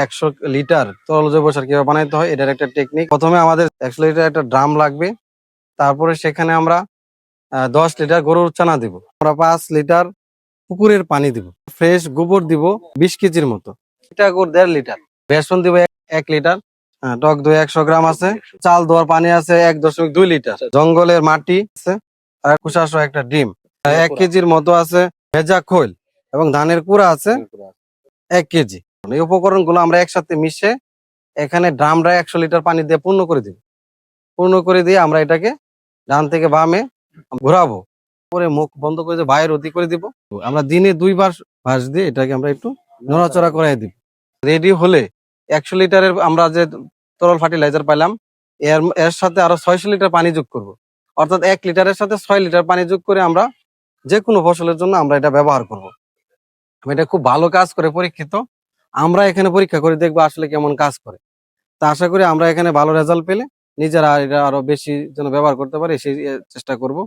একশো লিটার তরল জৈব সার কীভাবে বানাইতে হয় এটার একটা টেকনিক প্রথমে আমাদের একশো লিটার একটা ড্রাম লাগবে তারপরে সেখানে আমরা দশ লিটার গরুর চানা দিব। আমরা পাঁচ লিটার পুকুরের পানি দিব ফ্রেশ গোবর দিব বিশ কেজির মতো। এটা করে দেড় লিটার। বেসন দিব এক- লিটার। টক দই একশো গ্রাম আছে। চাল দেওয়ার পানি আছে এক দশমিক দুই লিটার। জঙ্গলের মাটি আছে আর কুসাশো একটা ডিম। এক কেজির মতো আছে ভেজা খোল এবং ধানের কুড়া আছে। এক কেজি। এই উপকরণগুলো আমরা একসাথে মিশে এখানে ড্রামটা একশো লিটার পানি দিয়ে পূর্ণ করে দিব। পূর্ণ করে দিয়ে আমরা এটাকে ডান থেকে বামে ঘোরাবো। পরে মুখ বন্ধ করে দিয়ে বাইরের অতি করে দিব। আমরা দিনে দুইবার ভাস দিয়ে এটাকে আমরা একটু নড়াচড়া করাই দিব। রেডি হলে একশো লিটারের আমরা যে তরল ফার্টিলাইজার পাইলাম, এর এর সাথে আরও ছয়শো লিটার পানি যোগ করব। অর্থাৎ এক লিটারের সাথে ছয় লিটার পানি যোগ করে আমরা যে কোনো ফসলের জন্য আমরা এটা ব্যবহার করব। এটা খুব ভালো কাজ করে পরীক্ষিত। আমরা এখানে পরীক্ষা করে দেখব আসলে কেমন কাজ করে। তা আশা করি আমরা এখানে ভালো রেজাল্ট পেলে নিজেরা এটা আরও বেশি যেন ব্যবহার করতে পারি, সেই চেষ্টা করব।